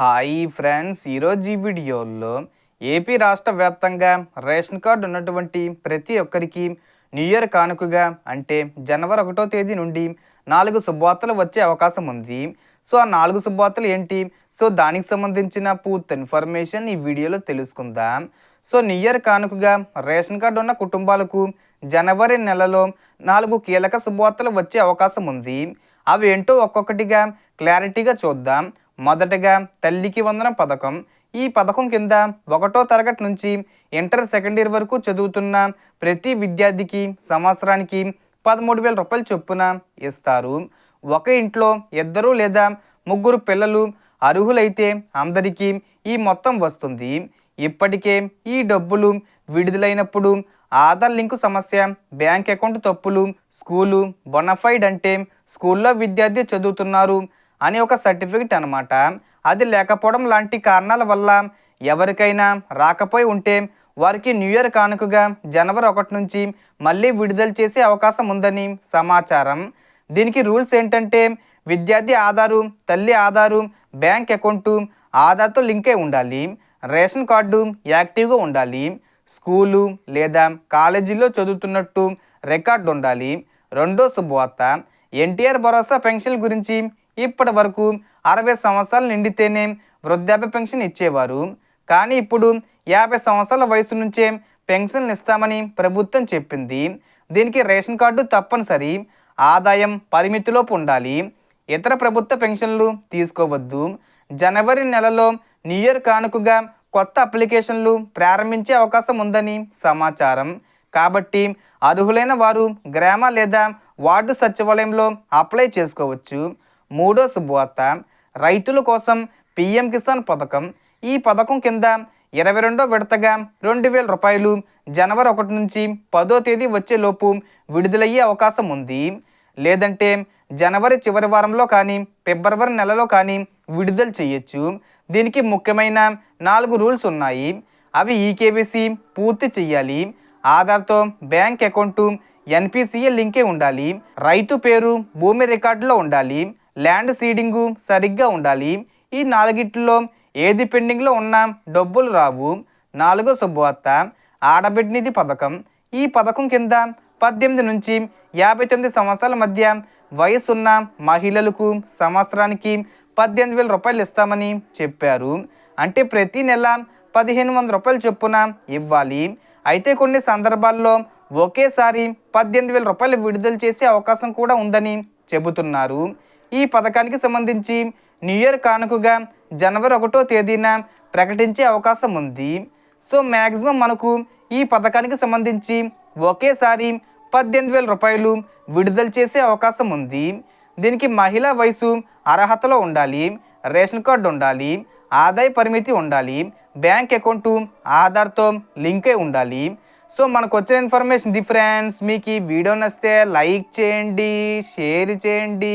Hi friends. ఈరోజు ఈ వీడియోలో ఏపీ రాష్ట్ర వ్యాప్తంగా రేషన్ కార్డు ఉన్నటువంటి ప్రతి ఒక్కరికి న్యూ ఇయర్ కానుకగా అంటే జనవరి ఒకటో తేదీ నుండి నాలుగు శుభవార్తలు వచ్చే అవకాశం ఉంది. సో ఆ నాలుగు శుభవార్తలు ఏంటి? సో దానికి సంబంధించిన పూర్తి ఇన్ఫర్మేషన్ ఈ వీడియోలో తెలుసుకుందాం. సో న్యూ ఇయర్ కానుకగా రేషన్ కార్డు ఉన్న కుటుంబాలకు జనవరి నెలలో నాలుగు కీలక శుభవార్తలు వచ్చే అవకాశం ఉంది. అవి ఏంటో ఒక్కొక్కటిగా క్లారిటీగా చూద్దాం. మొదటగా తల్లికి వందనం పథకం. ఈ పథకం కింద ఒకటో తరగతి నుంచి ఇంటర్ సెకండ్ ఇయర్ వరకు చదువుతున్న ప్రతి విద్యార్థికి సంవత్సరానికి పదమూడు వేల రూపాయలు చొప్పున ఇస్తారు. ఒక ఇంట్లో ఇద్దరు లేదా ముగ్గురు పిల్లలు అర్హులైతే అందరికీ ఈ మొత్తం వస్తుంది. ఇప్పటికే ఈ డబ్బులు విడుదలైనప్పుడు ఆధార్ లింకు సమస్య బ్యాంక్ అకౌంట్ తప్పులు స్కూలు బొనఫైడ్ అంటే స్కూల్లో విద్యార్థి చదువుతున్నారు. అని ఒక సర్టిఫికెట్ అనమాట అది లేకపోవడం లాంటి కారణాల వల్ల ఎవరికైనా రాకపోయి ఉంటే వారికి న్యూ ఇయర్ కానుకగా జనవరి ఒకటి నుంచి మళ్ళీ విడుదల చేసే అవకాశం ఉందని సమాచారం. దీనికి రూల్స్ ఏంటంటే విద్యార్థి ఆధారు తల్లి ఆధారు బ్యాంక్ అకౌంటు ఆధార్తో లింకే ఉండాలి రేషన్ కార్డు యాక్టివ్గా ఉండాలి స్కూలు లేదా కాలేజీలో చదువుతున్నట్టు రికార్డు ఉండాలి. రెండో శుభవార్త ఎన్టీఆర్ భరోసా పెన్షన్ గురించి ఇప్పటి వరకు అరవై సంవత్సరాలు నిండితేనే వృద్ధాప్య పెన్షన్ ఇచ్చేవారు. కానీ ఇప్పుడు యాభై సంవత్సరాల వయసు నుంచే పెన్షన్లు ఇస్తామని ప్రభుత్వం చెప్పింది. దీనికి రేషన్ కార్డు తప్పనిసరి ఆదాయం పరిమితిలోపు ఉండాలి. ఇతర ప్రభుత్వ పెన్షన్లు తీసుకోవద్దు. జనవరి నెలలో న్యూ ఇయర్ కానుకగా కొత్త అప్లికేషన్లు ప్రారంభించే అవకాశం ఉందని సమాచారం. కాబట్టి అర్హులైన వారు గ్రామ లేదా వార్డు సచివాలయంలో అప్లై చేసుకోవచ్చు. మూడో శుభవార్త. రైతుల కోసం పిఎం కిసాన్ పథకం. ఈ పథకం కింద ఇరవై రెండో విడతగా రెండు వేల రూపాయలు జనవరి ఒకటి నుంచి పదో తేదీ వచ్చేలోపు విడుదలయ్యే అవకాశం ఉంది. లేదంటే జనవరి చివరి వారంలో కానీ ఫిబ్రవరి నెలలో కానీ విడుదల చేయొచ్చు. దీనికి ముఖ్యమైన నాలుగు రూల్స్ ఉన్నాయి. అవి ఈకేబీసీ పూర్తి చెయ్యాలి ఆధార్తో బ్యాంక్ అకౌంటు ఎన్పిసిఏ లింకే ఉండాలి. రైతు పేరు భూమి రికార్డులో ఉండాలి. ల్యాండ్ సీడింగు సరిగ్గా ఉండాలి. ఈ నాలుగిట్లో ఏది పెండింగ్లో ఉన్నా డబ్బులు రావు. నాలుగో శుభవార్త ఆడబిడ్డ నిధి పథకం. ఈ పథకం కింద పద్దెనిమిది నుంచి యాభై తొమ్మిది సంవత్సరాల మధ్య వయసున్న మహిళలకు సంవత్సరానికి పద్దెనిమిది వేల రూపాయలు ఇస్తామని చెప్పారు. అంటే ప్రతి నెల పదిహేను వందల రూపాయలు చొప్పున ఇవ్వాలి. అయితే కొన్ని సందర్భాల్లో ఒకేసారి పద్దెనిమిది వేల రూపాయలు విడుదల చేసే అవకాశం కూడా ఉందని చెబుతున్నారు. ఈ పథకానికి సంబంధించి న్యూ ఇయర్ కానుకగా జనవరి ఒకటో తేదీన ప్రకటించే అవకాశం ఉంది. సో మ్యాక్సిమం మనకు ఈ పథకానికి సంబంధించి ఒకేసారి పద్దెనిమిది వేల రూపాయలు విడుదల చేసే అవకాశం ఉంది. దీనికి మహిళా వయసు అర్హతలో ఉండాలి రేషన్ కార్డు ఉండాలి ఆదాయ పరిమితి ఉండాలి బ్యాంక్ అకౌంటు ఆధార్తో లింక్ అయి ఉండాలి. సో మనకు వచ్చిన ఇన్ఫర్మేషన్ ది ఫ్రెండ్స్ మీకు ఈ వీడియో నచ్చితే లైక్ చేయండి షేర్ చేయండి.